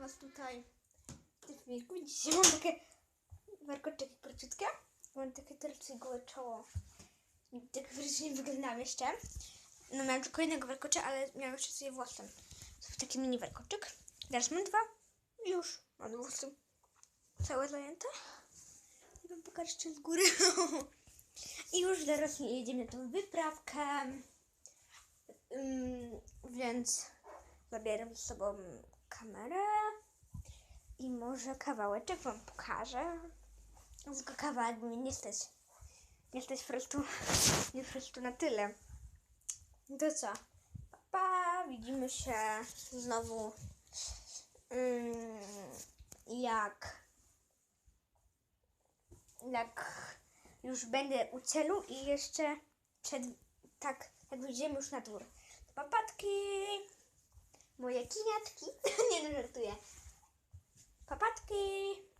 Was tutaj w tym filmiku. Dzisiaj mam takie warkoczeki króciutkie. Mam takie trochę gołe czoło. Tak nie wyglądałam jeszcze. No miałam tylko jednego warkocza, ale miałam jeszcze sobie włosem. To taki mini warkoczek. Teraz mam dwa. Już mam włosy całe zajęte. I wam pokażę jeszcze z góry. I już zaraz jedziemy na tą wyprawkę. Ym, więc zabieram z sobą kamerę i może kawałeczek wam pokażę. Tylko kawałek mi nie stać. Nie stać po prostu, nie po prostu na tyle. No To co? Pa, pa, widzimy się znowu ym, jak jak już będę u celu i jeszcze przed tak jak wyjdziemy już na dwór. Papatki, Kiniatki. nie no, żartuję.